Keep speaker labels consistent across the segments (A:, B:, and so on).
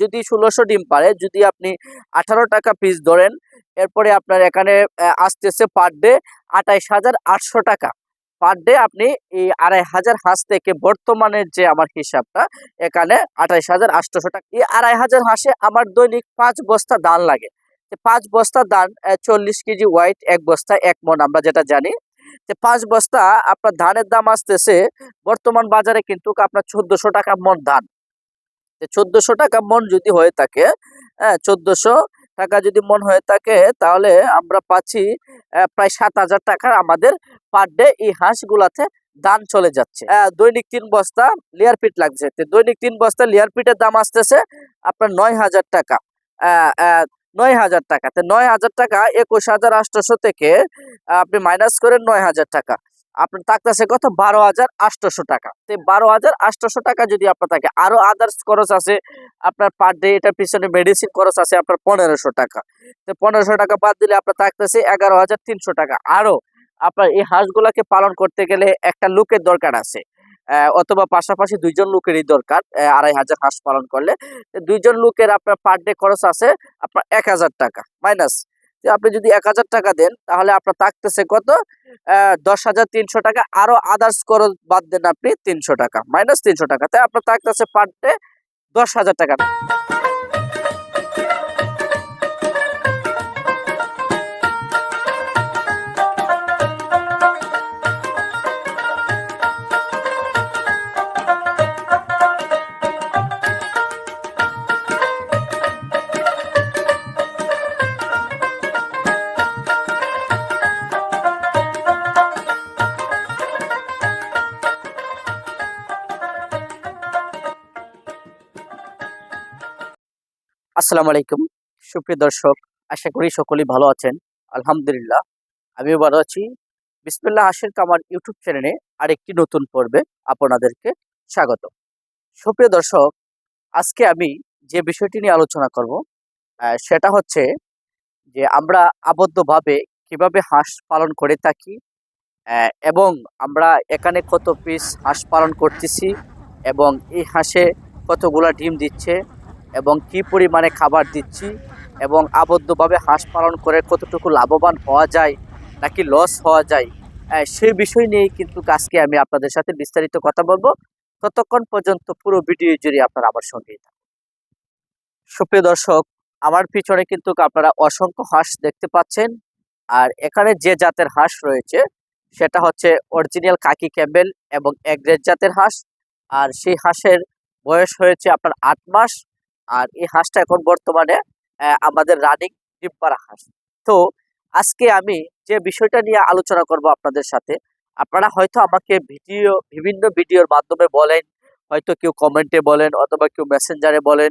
A: যদি ষোলোশো ডিম পারে, যদি আপনি আঠারো টাকা পিস ধরেন, এরপরে আপনার এখানে আসতেছে পার ডে আটাইশ হাজার আটশো টাকা। পার ডে আপনি এই আড়াই হাজার হাঁস থেকে বর্তমানের যে আমার হিসাবটা, এখানে আঠাইশ হাজার আটশোশো টাকা। এই আড়াই হাজার হাঁসে আমার দৈনিক পাঁচ বস্তা দান লাগে। পাঁচ বস্তা দান চল্লিশ কেজি ওয়াইট এক বস্তা এক মন আমরা যেটা জানি। পাঁচ বস্তা আপনার ধানের দাম আসতেছে, বর্তমান বাজারে কিন্তু আপনার চোদ্দশো টাকা মন ধান। চোদ্দশো টাকা মন যদি হয়ে থাকে হ্যাঁ চোদ্দশো টাকা যদি মন হয়ে থাকে, তাহলে আমরা পাচ্ছি প্রায় সাত হাজার টাকার আমাদের পার ডে এই হাঁসগুলাতে দান চলে যাচ্ছে। দৈনিক তিন বস্তা লেয়ার পিট লাগছে। দৈনিক তিন বস্তা লেয়ার পিটের দাম আসতেছে আপনার নয় হাজার টাকা। নয় হাজার টাকা। তো নয় হাজার টাকা একুশ হাজার আটশোশো থেকে আপনি মাইনাস করেন নয় হাজার টাকা। আপনার থাকতেছে কত? বারো হাজার আটশোশো টাকা। তো বারো হাজার আটশোশো টাকা যদি আপনার থাকে, আরও আদার্স খরচ আছে, আপনার পার ডে এটার পিছনে মেডিসিন খরচ আছে আপনার পনেরোশো টাকা। তো পনেরোশো টাকা বাদ দিলে আপনার থাকতেছে এগারো হাজার তিনশো টাকা। আরও আপনার এই হাঁসগুলাকে পালন করতে গেলে একটা লোকের দরকার আছে। অথবা পাশাপাশি দুইজন লোকেরই দরকার আড়াই হাজার হাঁস পালন করলে। দুইজন লোকের আপনার পার ডে খরচ আছে আপনার এক হাজার টাকা মাইনাস আপনি যদি এক হাজার টাকা দেন, তাহলে আপনার থাকতেছে কত? দশ হাজার তিনশো টাকা। আরও আদার্স করো বাদ দেন আপনি তিনশো টাকা মাইনাস তিনশো টাকা। তাই আপনার থাকতেছে পার ডে দশ হাজার টাকা। আসসালামু আলাইকুম। সুপ্রিয় দর্শক, আশা করি সকলেই ভালো আছেন। আলহামদুলিল্লাহ, আমিও ভালো আছি। বিসমিল্লাহ হাসির কামার ইউটিউব চ্যানেলে আরেকটি নতুন পর্বে আপনাদেরকে স্বাগত। সুপ্রিয় দর্শক, আজকে আমি যে বিষয়টি নিয়ে আলোচনা করব সেটা হচ্ছে যে আমরা আবদ্ধভাবে কীভাবে হাঁস পালন করে থাকি এবং আমরা এখানে কত পিস হাঁস পালন করতেছি, এবং এই হাঁসে কতগুলা ডিম দিচ্ছে এবং কি পরিমাণে খাবার দিচ্ছি এবং আবদ্ধভাবে হাঁস পালন করে কতটুকু লাভবান হওয়া যায় নাকি লস হওয়া যায় সেই বিষয় নিয়েই কিন্তু আজকে আমি আপনাদের সাথে বিস্তারিত কথা বলব। ততক্ষণ পর্যন্ত পুরো ভিডিও জুড়ে আপনারা আমার সঙ্গেই থাকুন। সুপ্রিয় দর্শক, আমার পিছনে কিন্তু আপনারা অসংখ্য হাঁস দেখতে পাচ্ছেন। আর এখানে যে জাতের হাঁস রয়েছে, সেটা হচ্ছে অরিজিনাল কাকি ক্যাম্বেল এবং এগ্রেড জাতের হাঁস। আর সেই হাঁসের বয়স হয়েছে আপনার আট মাস। আর এই হাঁসটা এখন বর্তমানে আমাদের রানিং ডিম পাড়া হাঁস। তো আজকে আমি যে বিষয়টা নিয়ে আলোচনা করব আপনাদের সাথে, আপনারা হয়তো আমাকে ভিডিও, বিভিন্ন ভিডিওর মাধ্যমে বলেন, হয়তো কেউ কমেন্টে বলেন, অথবা কেউ মেসেঞ্জারে বলেন,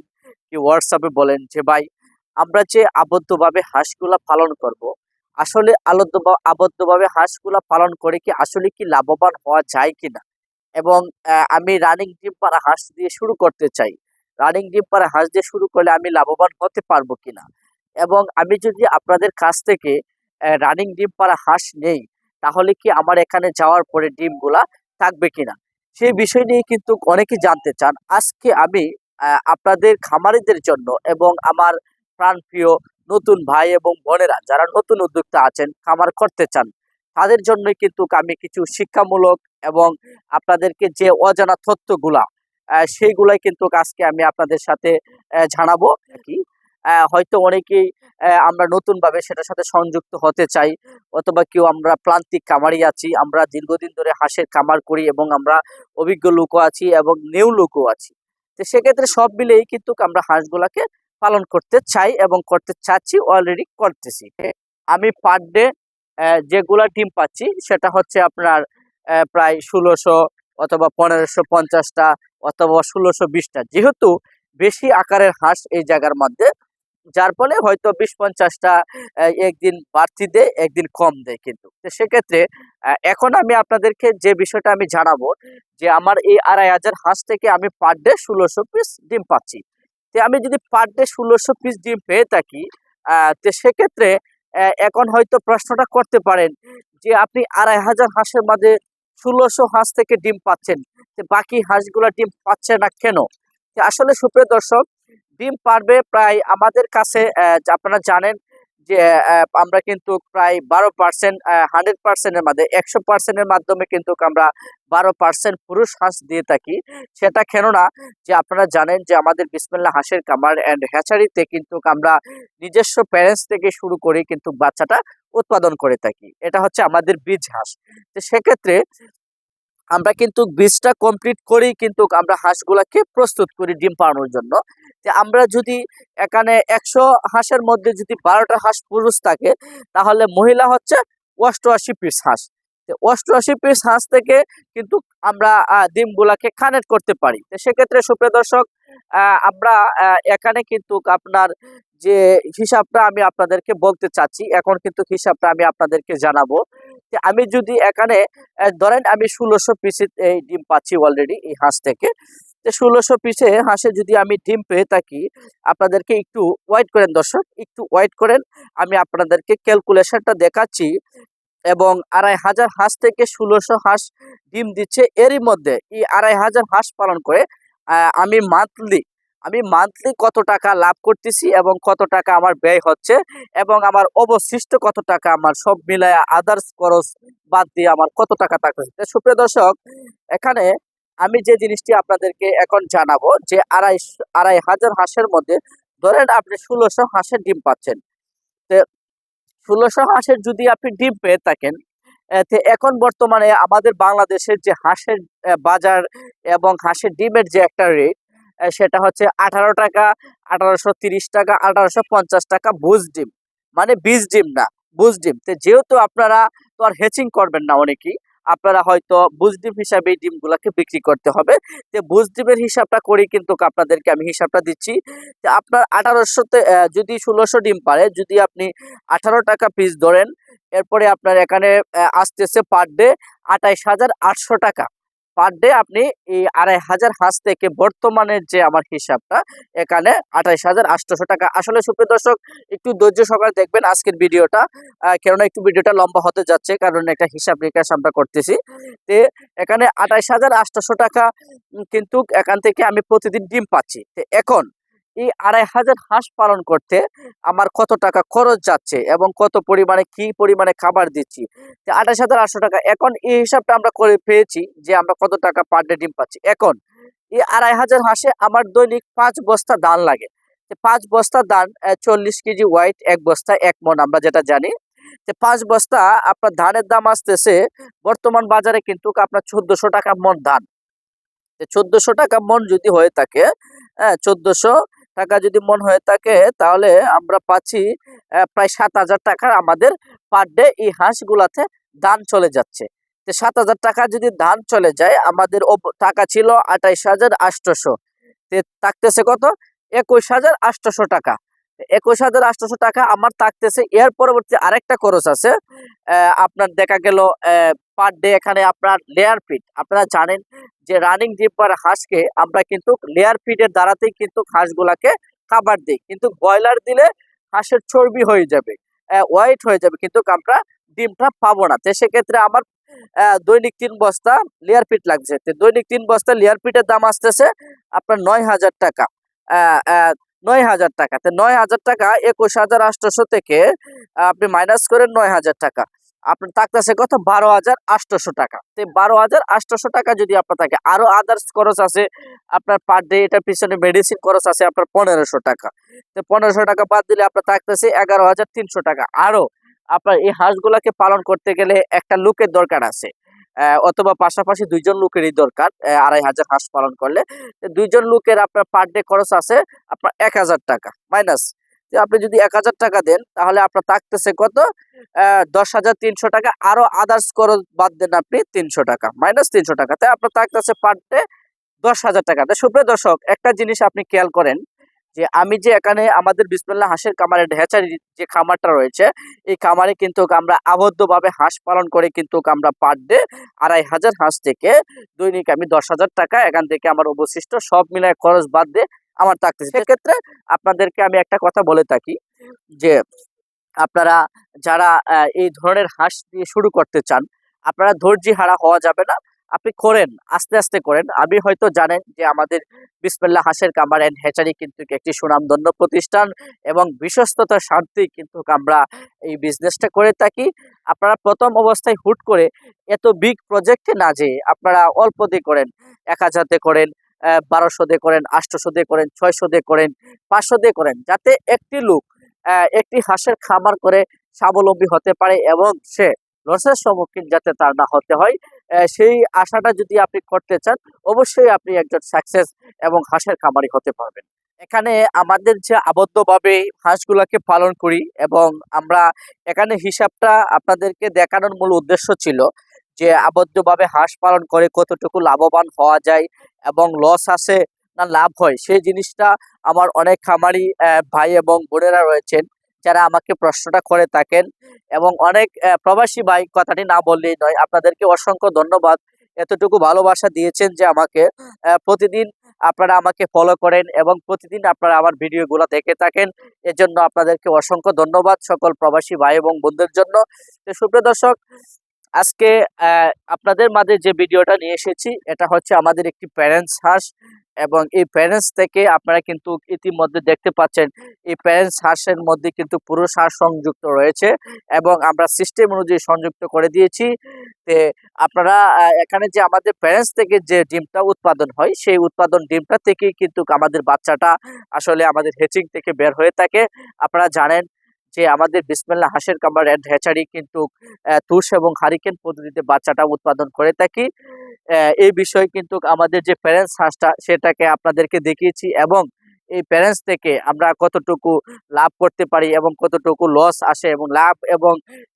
A: কেউ হোয়াটসঅ্যাপে বলেন যে, ভাই, আমরা যে আবদ্ধভাবে হাঁসগুলা পালন করব, আসলে আবদ্ধ আবদ্ধভাবে হাঁসগুলা পালন করে কি আসলে কি লাভবান হওয়া যায় কিনা? এবং আমি রানিং ডিম পাড়া হাঁস দিয়ে শুরু করতে চাই। রানিং ডিম পাড়া হাঁস দিয়ে শুরু করলে আমি লাভবান হতে পারব কিনা? এবং আমি যদি আপনাদের কাছ থেকে রানিং ডিম পাড়া হাঁস নেই, তাহলে কি আমার এখানে যাওয়ার পরে ডিমগুলা থাকবে কিনা? সেই বিষয় নিয়ে কিন্তু অনেকেই জানতে চান। আজকে আমি আপনাদের খামারিদের জন্য এবং আমার প্রাণপ্রিয় নতুন ভাই এবং বোনেরা যারা নতুন উদ্যোক্তা আছেন, খামার করতে চান, তাদের জন্যই কিন্তু আমি কিছু শিক্ষামূলক এবং আপনাদেরকে যে অজানা তথ্যগুলা সেইগুলাই কিন্তু আজকে আমি আপনাদের সাথে জানাব। কি হয়তো অনেকেই আমরা নতুন ভাবে সেটার সাথে সংযুক্ত হতে চাই অথবা কেউ আমরা প্রান্তিক খামারি আছি আমরা দীর্ঘদিন ধরে হাঁসের কামার করি এবং আমরা অভিজ্ঞ লোকও আছি এবং নিউ লোকও আছি। তো সেক্ষেত্রে সব মিলেই কিন্তু আমরা হাঁসগুলাকে পালন করতে চাই এবং করতে চাচ্ছি অলরেডি করতেছি। আমি পার ডে যেগুলা ডিম পাচ্ছি সেটা হচ্ছে আপনার প্রায় ষোলোশো অথবা পনেরোশো পঞ্চাশটা অথবা ষোলোশো বিশটা, যেহেতু বেশি আকারের হাঁস এই জায়গার মধ্যে, যার ফলে হয়তো বিশ পঞ্চাশটা একদিন বাড়তি দেয়, একদিন কম দেয় কিন্তু। তো সেক্ষেত্রে এখন আমি আপনাদেরকে যে বিষয়টা আমি জানাব, যে আমার এই আড়াই হাজার হাঁস থেকে আমি পার ডে ষোলোশো পিস ডিম পাচ্ছি। তো আমি যদি পার ডে ষোলোশো পিস ডিম পেয়ে থাকি তো সেক্ষেত্রে এখন হয়তো প্রশ্নটা করতে পারেন যে আপনি আড়াই হাজার হাঁসের মাঝে ষোলোশো হাঁস থেকে ডিম পাচ্ছেন। বাকি হাঁসগুলা ডিম পাচ্ছে না কেন? আসলে সুপ্রিয় দর্শক, ডিম পারবে প্রায় আমাদের কাছে আপনারা জানেন যে আমরা কিন্তু প্রায় বারো পার্সেন্ট হান্ড্রেড পার্সেন্টের মধ্যে, একশো পার্সেন্টের মাধ্যমে কিন্তু আমরা বারো পার্সেন্ট পুরুষ হাঁস দিয়ে থাকি। সেটা কেননা যে, আপনারা জানেন যে, আমাদের বিসমিল্লা হাঁসের কামার অ্যান্ড হ্যাচারিতে কিন্তু আমরা নিজস্ব প্যারেন্টস থেকে শুরু করে কিন্তু বাচ্চাটা উৎপাদন করে থাকি। এটা হচ্ছে আমাদের বীজ হাঁস। তো সেক্ষেত্রে আমরা কিন্তু বীজটা কমপ্লিট করি কিন্তু আমরা হাঁসগুলাকে প্রস্তুত করি ডিম পাড়ানোর জন্য। যে আমরা যদি এখানে একশো হাঁসের মধ্যে যদি বারোটা হাঁস পুরুষ থাকে, তাহলে মহিলা হচ্ছে অষ্টআশি পিস হাঁস। অষ্টআশি পিস হাঁস থেকে কিন্তু আমরা ডিমগুলাকে কানেক্ট করতে পারি। তো সেক্ষেত্রে সুপ্রিয় দর্শক আমরা এখানে কিন্তু আপনার যে হিসাবটা আমি আপনাদেরকে বলতে চাচ্ছি, এখন কিন্তু হিসাবটা আমি আপনাদেরকে জানাব। যে আমি যদি এখানে ধরেন আমি ষোলোশো পিসে এই ডিম পাচ্ছি অলরেডি এই হাঁস থেকে। তো ষোলোশো পিসে হাঁসে যদি আমি ডিম পেয়ে থাকি, আপনাদেরকে একটু ওয়েট করেন দর্শক, একটু ওয়েট করেন। আমি আপনাদেরকে ক্যালকুলেশনটা দেখাচ্ছি। এবং আড়াই হাজার হাঁস থেকে ষোলোশো হাঁস ডিম দিচ্ছে এরই মধ্যে। এই আড়াই হাজার হাঁস পালন করে আমি মান্থলি আমি মান্থলি কত টাকা লাভ করতেছি এবং কত টাকা আমার ব্যয় হচ্ছে এবং আমার অবশিষ্ট কত টাকা আমার সব মিলায় আদার্স খরচ বাদ দিয়ে আমার কত টাকা থাকছে সুপ্রিয় দর্শক, এখানে আমি যে জিনিসটি আপনাদেরকে এখন জানাব যে আড়াই আড়াই হাজার হাঁসের মধ্যে ধরেন আপনি ষোলোশো হাঁসের ডিম পাচ্ছেন। ষোলোশো হাঁসের যদি আপনি ডিম পেয়ে থাকেন এখন বর্তমানে আমাদের বাংলাদেশের যে হাঁসের বাজার এবং হাঁসের ডিমের যে একটা রেট সেটা হচ্ছে আঠারো টাকা, আঠারোশো টাকা, আঠারোশো পঞ্চাশ টাকা বুজ ডিম। মানে বীজ ডিম না বুজ ডিম। তো যেহেতু আপনারা তো আর হেচিং করবেন না অনেকেই আপনারা হয়তো বুজ ডিম হিসাবে এই ডিমগুলোকে বিক্রি করতে হবে। তো বুজ ডিমের হিসাবটা করে কিন্তু আপনাদেরকে আমি হিসাবটা দিচ্ছি। যে আপনার আঠারোশোতে যদি ষোলোশো ডিম পারে, যদি আপনি আঠারো টাকা পিস ধরেন, এরপরে আপনার এখানে আসতেছে পার ডে আটাইশ হাজার আটশো টাকা। পার ডে আপনি এই আড়াই হাজার হাজ থেকে বর্তমানে যে আমার হিসাবটা, এখানে আঠাইশ হাজার আটশোশো টাকা। আসলে সুপ্রিয় দর্শক, একটু ধৈর্য সকালে দেখবেন আজকের ভিডিওটা কেননা একটু ভিডিওটা লম্বা হতে যাচ্ছে, কারণ একটা হিসাব নিকাশ আমরা করতেছি। তে এখানে আঠাইশ হাজার আটশোশো টাকা কিন্তু এখান থেকে আমি প্রতিদিন ডিম পাচ্ছি। এখন এই আড়াই হাজার হাঁস পালন করতে আমার কত টাকা খরচ যাচ্ছে এবং কত পরিমাণে, কি পরিমাণে খাবার দিচ্ছি? আঠাশ হাজার আটশো টাকা। এখন এই হিসাবটা আমরা করে পেয়েছি যে আমরা কত টাকা পার ডে ডিম পাচ্ছি। এখন এই আড়াই হাজার হাঁসে আমার দৈনিক পাঁচ বস্তা দান লাগে। পাঁচ বস্তা দান চল্লিশ কেজি ওয়াইট এক বস্তা এক মন আমরা যেটা জানি। পাঁচ বস্তা আপনার ধানের দাম আসতেছে, বর্তমান বাজারে কিন্তু আপনার চোদ্দশো টাকা মন ধান। চোদ্দশো টাকা মন যদি হয়ে থাকে হ্যাঁ চোদ্দশো টাকা যদি মন হয়ে থাকে, তাহলে আমরা পাচ্ছি প্রায় সাত হাজার টাকার আমাদের পার ডে এই হাঁসগুলাতে ধান চলে যাচ্ছে। তো সাত হাজার টাকা যদি ধান চলে যায়, আমাদের টাকা ছিল আঠাইশ হাজার আটশোশো থাকতেছে কত? একুশ হাজার আটশোশো টাকা। একুশ হাজার আটশোশো টাকা আমার থাকতেছে, এর পরবর্তী আরেকটা খরচ আছে আপনার দেখা গেল পার ডে এখানে আপনার লেয়ার ফিট আপনারা জানেন যে রানিং ডিপার হাঁসকে আমরা কিন্তু লেয়ার ফিডের দ্বারাতেই কিন্তু হাঁসগুলাকে খাবার দিই। কিন্তু ব্রয়লার দিলে হাঁসের চর্বি হয়ে যাবে ওয়াইট হয়ে যাবে, কিন্তু আমরা ডিমটা পাবো না। তো সেক্ষেত্রে আমার দৈনিক তিন বস্তা লেয়ার ফিট লাগছে। দৈনিক তিন বস্তা লেয়ার ফিটের দাম আসতেছে আপনার নয় হাজার টাকা নয় হাজার টাকা। তো নয় হাজার টাকা একুশ হাজার আটশোশো থেকে আপনি মাইনাস করেন নয় হাজার টাকা। আপনার থাকতেছে কত? বারো হাজার আটশোশো টাকা। তো বারো হাজার আটশোশো টাকা যদি আপনার থাকে, আরও আদার্স খরচ আছে, আপনার পার ডে এটার পিছনে মেডিসিন খরচ আছে আপনার পনেরোশো টাকা। তো পনেরোশো টাকা বাদ দিলে আপনার থাকতেছে এগারো হাজার তিনশো টাকা। আরও আপনার এই হাঁসগুলাকে পালন করতে গেলে একটা লোকের দরকার আছে। অথবা পাশাপাশি দুইজন লোকেরই দরকার আড়াই হাজার হাঁস পালন করলে। দুইজন লোকের আপনার পার ডে খরচ আছে আপনার এক হাজার টাকা মাইনাস আপনি যদি এক হাজার টাকা দেন, তাহলে আপনার থাকতেছে কত? দশ হাজার তিনশো টাকা। আরও আদার্স খরচ বাদ দেন আপনি তিনশো টাকা মাইনাস তিনশো টাকা। তাই আপনার থাকতেছে পার ডে দশ হাজার টাকা। তো সুপ্রিয় দর্শক, একটা জিনিস আপনি খেয়াল করেন যে আমি যে এখানে আমাদের বিসমিল্লা হাঁসের খামারের ঢেঁচার যে খামারটা রয়েছে, এই খামারে কিন্তু আমরা আবদ্ধভাবে হাঁস পালন করে কিন্তু আমরা পার ডে আড়াই হাজার হাঁস থেকে দৈনিক আমি দশ হাজার টাকা এখান থেকে আমার অবশিষ্ট সব মিলায় খরচ বাদ দিয়ে আমার থাকতেছে সেক্ষেত্রে আপনাদেরকে আমি একটা কথা বলে থাকি যে, আপনারা যারা এই ধরনের হাঁস দিয়ে শুরু করতে চান, আপনারা ধৈর্যি হারা হওয়া যাবে না। আপনি করেন, আস্তে আস্তে করেন। আমি হয়তো জানেন যে, আমাদের বিসমেল্লা হাঁসের কামার অ্যান্ড হ্যাচারি কিন্তু একটি সুনামধন্য প্রতিষ্ঠান এবং বিশ্বস্ততার স্বার্থেই কিন্তু আমরা এই বিজনেসটা করে থাকি। আপনারা প্রথম অবস্থায় হুট করে এত বিগ প্রজেক্টে না যেয়ে আপনারা অল্প দিয়ে করেন, এক হাজার দিয়ে করেন বারোশো দিয়ে করেন আটশোশো দিয়ে করেন, ছয়শো দিয়ে করেন, পাঁচশো দিয়ে করেন, যাতে একটি লোক একটি হাঁসের খামার করে স্বাবলম্বী হতে পারে এবং সে লসের সম্মুখীন যাতে তার না হতে হয়। সেই আশাটা যদি আপনি করতে চান, অবশ্যই আপনি একজন সাকসেস এবং হাঁসের খামারি হতে পারবেন। এখানে আমাদের যে আবদ্ধভাবে হাঁসগুলাকে পালন করি এবং আমরা এখানে হিসাবটা আপনাদেরকে দেখানোর মূল উদ্দেশ্য ছিল যে আবদ্ধভাবে হাঁস পালন করে কতটুকু লাভবান হওয়া যায় এবং লস আসে না লাভ হয়, সেই জিনিসটা আমার অনেক খামারি ভাই এবং বোনেরা রয়েছেন যারা আমাকে প্রশ্নটা করে থাকেন এবং অনেক প্রবাসী ভাই কথাটি না বললেই নয়, আপনাদেরকে অসংখ্য ধন্যবাদ। এতটুকু ভালোবাসা দিয়েছেন যে আমাকে প্রতিদিন আপনারা আমাকে ফলো করেন এবং প্রতিদিন আপনারা আমার ভিডিওগুলো দেখে থাকেন। এজন্য আপনাদেরকে অসংখ্য ধন্যবাদ সকল প্রবাসী ভাই এবং বোনদের জন্য। সুপ্রিয় দর্শক আজকে আপনাদের মাঝে যে ভিডিওটা নিয়ে এসেছি, এটা হচ্ছে আমাদের একটি প্যারেন্টস হাঁস এবং এই প্যারেন্টস থেকে আপনারা কিন্তু ইতিমধ্যে দেখতে পাচ্ছেন, এই প্যারেন্টস হাঁসের মধ্যে কিন্তু পুরুষ হাঁস সংযুক্ত রয়েছে এবং আমরা সিস্টেম অনুযায়ী সংযুক্ত করে দিয়েছি। তে আপনারা এখানে যে আমাদের প্যারেন্টস থেকে যে ডিমটা উৎপাদন হয়, সেই উৎপাদন ডিমটা থেকেই কিন্তু আমাদের বাচ্চাটা আসলে আমাদের হেচিং থেকে বের হয়ে থাকে। আপনারা জানেন যে আমাদের বিসমেল্লা হাঁসের কামড় অ্যান্ড হ্যাচারি কিন্তু তুষ এবং হারিকেন পদ্ধতিতে বাচ্চাটা উৎপাদন করে থাকি। এই বিষয়ে কিন্তু আমাদের যে প্যারেন্টস হাঁসটা, সেটাকে আপনাদেরকে দেখিয়েছি এবং এই প্যারেন্টস থেকে আমরা কতটুকু লাভ করতে পারি এবং কতটুকু লস আসে এবং লাভ এবং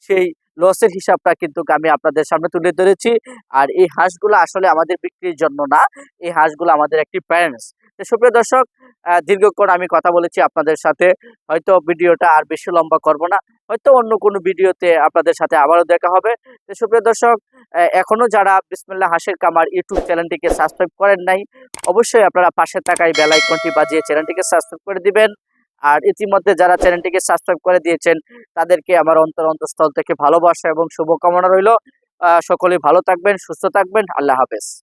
A: সেই লসের হিসাবটা কিন্তু আমি আপনাদের সামনে তুলে ধরেছি। আর এই হাঁসগুলো আসলে আমাদের বিক্রির জন্য না, এই হাঁসগুলো আমাদের একটি প্যারেন্টস তো সুপ্রিয় দর্শক দীর্ঘক্ষণ আমি কথা বলেছি আপনাদের সাথে। হয়তো ভিডিওটা আর বেশি লম্বা করব না হয়তো অন্য কোনো ভিডিওতে আপনাদের সাথে আবারও দেখা হবে। তো সুপ্রিয় দর্শক আহ, এখনও যারা বিসমিল্লা হাঁসের কামার ইউটিউব চ্যানেলটিকে সাবস্ক্রাইব করেন নাই অবশ্যই আপনারা পাশে থাকা এই বেল আইকনটি বাজিয়ে চ্যানেলটিকে সাবস্ক্রাইব করে দিবেন। আর ইতিমধ্যে যারা চ্যানেলটিকে সাবস্ক্রাইব করে দিয়েছেন তাদেরকে আমার অন্তর অন্তঃস্থল থেকে ভালোবাসা এবং শুভকামনা রইল। আহ, সকলেই ভালো থাকবেন সুস্থ থাকবেন। আল্লাহ হাফেজ।